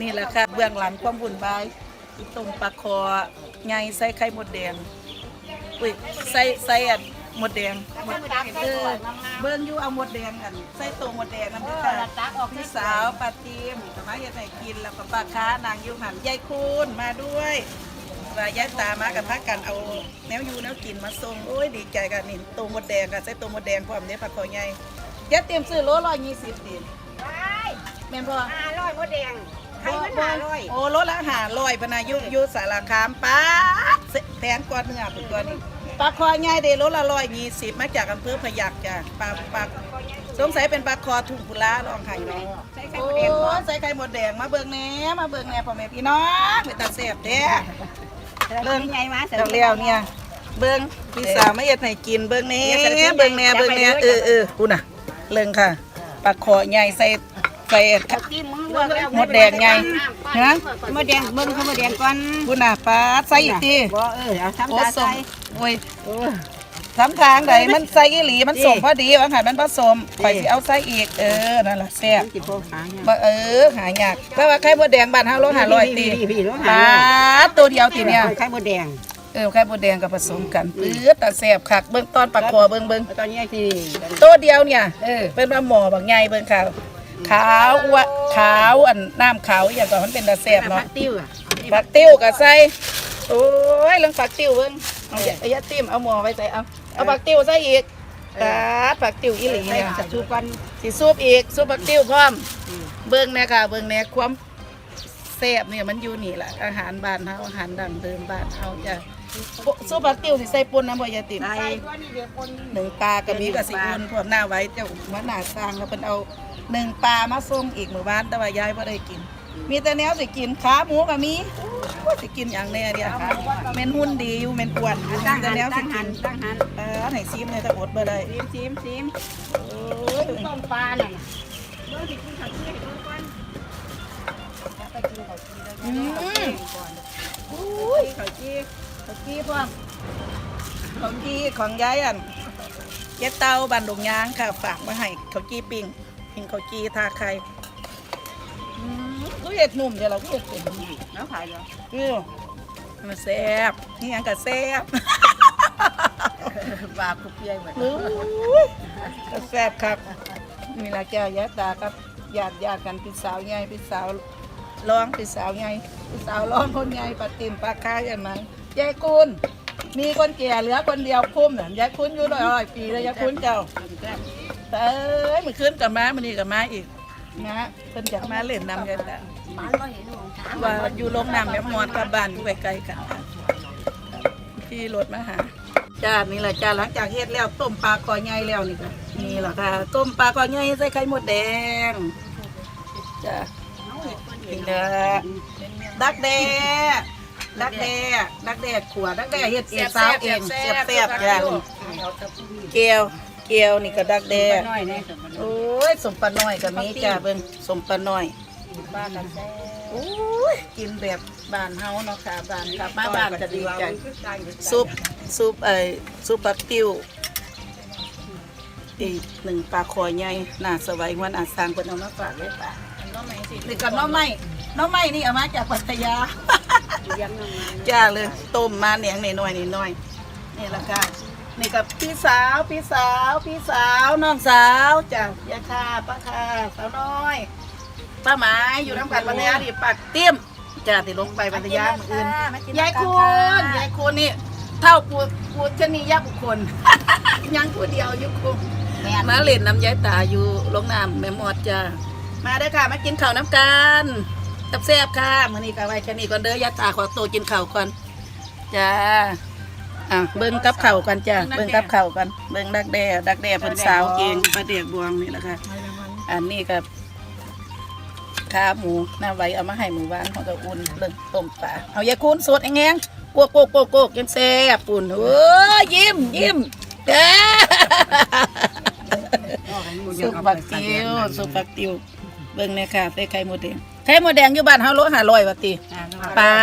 นี่แหละค่ะ เบื้องหลังความบุญบายต้มปลาคอไงใส่ไข่หมดแดงอุ้ยใส่ใส่อันมดแดงหมดเออเบิ่งอยู่เอาหมดแดงอันใส่ตัวมดแดงน้ำเด้อค่ะตักออกพี่สาวปาตีมสมาอยากให้กินแล้วก็ปลาค้านางยูหันยายคูณมาด้วยว่ายายตามากับพักกันเอาแนวอยูแนวกินมาส่งโอ้ยดีใจกันนี่ตัวมดแดงกันใส่ตัวมดแดงพร้อมเนี้ยผักคอใหญ่ยายเตรียมซื้อโลร้อยยี่สิบดิแม่นพ่อห้าร้อยมดแดง ใครมันห้าร้อยโอ้รถละหาลอยพนายุยุสารคามป้าดแทนกว่าเนื้อเป็นตัวนี้ปลาคอง่ายเดรถละร้อยยี่สิบมาจากอำเภอพยัคฆ์จ้ะปลาปลาสงสัยเป็นปลาคอทุ่งกุลาลองไข่เนาะใส่ไข่โอ้มดแดงก่อนใส่ไข่หมดแดงมาเบิ่งแหน่มาเบิ่งแหน่พ่อแม่พี่น้องเป็นตาแซ่บแท้เริ่มไงมาเจ้าเลี้ยวเนี่ย เบิ่งพี่สาวไม่เอ็ดให้กินเบิ่งแหน่เบิ่งแหน่เบิ่งแหน่เออเออกูน่ะเลิ่งค่ะปลาคอใหญ่ใส่ ใส่กินมึงว่าแล้วมดแดงไงฮะมดแดงเบิ่งเขามดแดงก่อนกูน่ะปลาใส่อีกทีบ่เออเอาทำโอ้ตาสใส่มโอ้ยทำทางใดมันใส่อีหลีมันสมพอดีว่าหันมันผสมไปสิเอาใส่อีกเออนั่นล่ะแซ่บสิโพหาเนี่ยบ่เออหายากแต่ว่าไข่มดแดงบ้านเฮาโลหะร้อยตีพี่พี่โลปหะลาตัวเดียวตีเนี่ยไข่มดแดงเออไข่มดแดงกับผสมกันปื๊ดแต่แซ่บคักเบิ่งตอนปลาคอเบิ่งเบิ่งตอนนี้ที่ตัวเดียวเนี่ยเออเป็นปลาหมอบางใหญ่เบิ่งขาว ขาวอ้วขาวอันน้ำขาวอย่างก่อนมันเป็นตาแซ่บผัเนาะกติ้วอะปักติ้วกับใส่โอ้ยเรื่องปักติ้วเบิ่งเอาอย่าอย่าติ้มเอาหมอไว้ใส่เอาเอาปักติ้วใส่อีกตาดปักติ้วอีหลีใส่เนี่ยจะชูกันสิซุปอีกซุปปักติ้วพร้อม เบิ่งแน่ค่ะเบิ่งแน่ความแซ่บเนี่ยมันอยู่นี่แหละอาหารบ้านเฮาอาหารดั้งเดิมบ้านเฮาจะซุปปักติ้วสิใส่ป่นน้ำบ่อย่าติ้มใส่หนึ่งปลากระมีกับสิอุ่นพร้อมหน้าไว้เจ้ามาหน้าสร้างแล้วเพิ่นเอา หนึ่งปลามาส่งอีกหมู่บ้านแต่ว่ายายบ่ได้กิน มีแต่แนวสิกินขาหมูก็มีว่าสิกินอย่างแน่เดียวแม่นหุ่นดีอยู่แม่นอ้วนอยู่มีตั้งแต่หันแนวสิตั้งหักินนตั้งหันเออให้ซีมในตะอดบ่ได้ซิมซิมซิมโอ้ยต้มปลาน่ะเบิ่งสิกินข้าวเที่ยงให้ดูก่อนอืมอุ้ยข้าวจี้ของกี้พร้อมของกี้ของยายอันยายเตาบันดงยางค่ะฝากมาให้เขาวจี้ปิ้ง ปิ้งเขาวจี้ทาไข่อืมก็เห็ดหนุ่มเดี๋ยวเราก็เห็ดเป็นแล้วขายเหรออือมันแซ่บนี่ยังก็แซ่บบาคุกเปียเหมือนอู้ยก็แซ่บครับมีละแก้วยายตากับญาติญาติกันพี่สาวใหญ่พี่สาวร้องพี่สาวใหญ่พี่สาวร้องคนใหญ่ปลาติมปลาคายอย่างนั้นยายคุณมีคนแก่เหลือคนเดียวคุ้มน่ะยายคุณอยู่ร้อยๆปีแล้วยายคุณเจ้าแต่ เอ้ยมันขึ้นกับม้ามันนี่กับม้าอีกม้าเพิ่นอยากมาเล่นน้ำยายตามันก็เห็นของช้างว่าอยู่โรงน้ำแบบมอดกับบ้านอยู่ใกล้ๆกันค่ะที่รถมาหาจ้านี่แหละจ้าหลังจากเฮ็ดแล้วต้มปลาคอใหญ่แล้วนี่ค่ะนี่แหละค่ะต้มปลาคอใหญ่ใส่ไข่มดแดงจ้านี่แหละดักแด้ดักแด้ดักแด้ขวดักแด้เฮ็ดเองสาวเองแซ่บๆจ้าเกียว เกียวนี่ก็ดักแด้น้อยแน่โอ้ยสมปลาน้อยก็มีจ้าเบิ่งสมปลาน้อยบ้านกันแซ่โอ้ยกินแบบบ้านเฮาเนาะค่ะบ้านกลับมาบ้านจะดีใจซุปซุปไอ้ซุปปักติวอีกหนึ่งปลาคอใหญ่น่าสวัยวันอาสางเป็นเอามาฝากไว้ป่านี่กับน้องไม้น้องไม้นี่เอามาจากพัทยาเลี้ยงน้องจ้าเลยต้มมาเหนียงนิดหน่อยนิดหน่อยนี่แหละค่ะ นี่กับพี่สาวพี่สาวพี่สาวน้องสาวจ้ะยาคาป้าคาสาวน้อยป้าหมายอยู่น้ำกันปัทยาดิปักเตี้ยมจ้าที่ลงไปปัทยาเมื่ออื่นยายคุณยายคุณนี่เท่าปูปูชนียบุคคลยังผู้เดียวอยู่คุมมาเล่นน้ำยายตาอยู่ลงน้ำแม่หมอดจ้ามาเด้อค่ะมากินข้าวน้ำกันกับแซ่บค่ะมื้อนี้ก็ไว้แค่นี้ก่อนเด้อยายตาขอตัวกินข้าวก่อนจ้า อะเบิ้งกับเข่าวกันจ้าเบิ้งกับเข่าวกัน เบิ้งดักแด้ดักแด้เพิ่นสาวเองประเดียกบวงนี่แหละค่ะ อันนี้กับขาหมูหน้าไว้เอามาให้หมูบ้านของตะอุ่นเรื่องต้มปลาเอายาคูนสดแงงๆกวกโกกโกกโกกยังแซ่บปุ่นเอ้ยยิ้มยิ้มจ้าสุปปักติวสุปปักติวเบิ้งเนี่ยค่ะใส่ไข่หมดแดง ไข่หมดแดงอยู่บ้านเฮาโลหาร้อยว่าติปา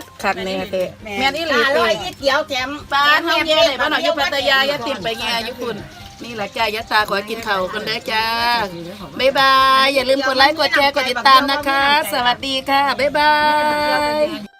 ดคักแน่เตะแม่นอีหลีอเตร่อยะยี่เกียวแถมปลาเฮาแย่เลยบ้านเฮาอยู่พัทยาอย่าติดไปแง่อยู่คุณนี่แหละจ้ายะตาขอกินเข่าวกันเด้อจ้าบ๊ายบาย อย่าลืมกดไลค์กดแชร์กดติดตามนะคะ สวัสดีค่ะ บ๊ายบาย